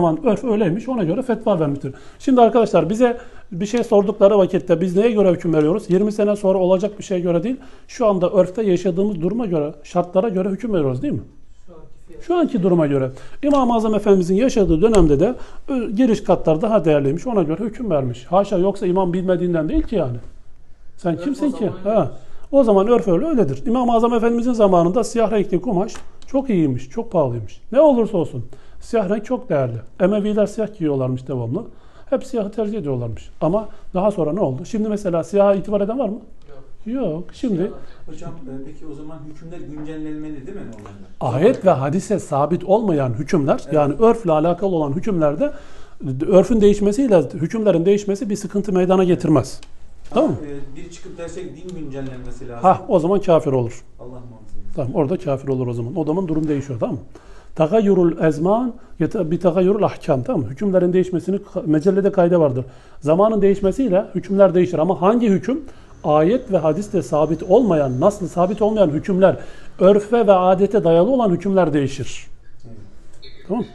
zaman örf öyleymiş ona göre fetva vermiştir. Şimdi arkadaşlar bize bir şey sordukları vakitte biz neye göre hüküm veriyoruz? 20 sene sonra olacak bir şeye göre değil. Şu anda örfte yaşadığımız duruma göre, şartlara göre hüküm veriyoruz değil mi? Şu anki duruma göre. İmam-ı Azam Efendimizin yaşadığı dönemde de giriş katlar daha değerliymiş. Ona göre hüküm vermiş. Haşa yoksa imam bilmediğinden değil ki yani. Sen kimsin ki? Ha. O zaman örf öyle öyledir. İmam-ı Azam Efendimizin zamanında siyah renkli kumaş çok iyiymiş, çok pahalıymış. Ne olursa olsun. Siyah renk çok değerli. Emeviler siyah giyiyorlarmış devamlı. Hep siyahı tercih ediyorlarmış. Ama daha sonra ne oldu? Şimdi mesela siyaha itibar eden var mı? Yok. Şimdi Hocam e, peki o zaman hükümler güncellenmeli değil mi normalde? ayet ve hadise sabit olmayan hükümler yani örfle alakalı olan hükümlerde örfün değişmesiyle hükümlerin değişmesi bir sıkıntı meydana getirmez. Tamam mı? E, biri çıkıp dersek din güncellenmesi lazım. Ha o zaman kafir olur. Allah muhafaza. Tamam orada kafir olur o zaman. O zaman durum değişiyor tamam mı? Tagayyurul ezman bir tagayyurul ahkam tamam? Hükümlerin değişmesini mecellede kayda vardır. Zamanın değişmesiyle hükümler değişir ama hangi hüküm? Ayet ve hadiste sabit olmayan, nasıl sabit olmayan hükümler, örfe ve adete dayalı olan hükümler değişir. Tamam mı?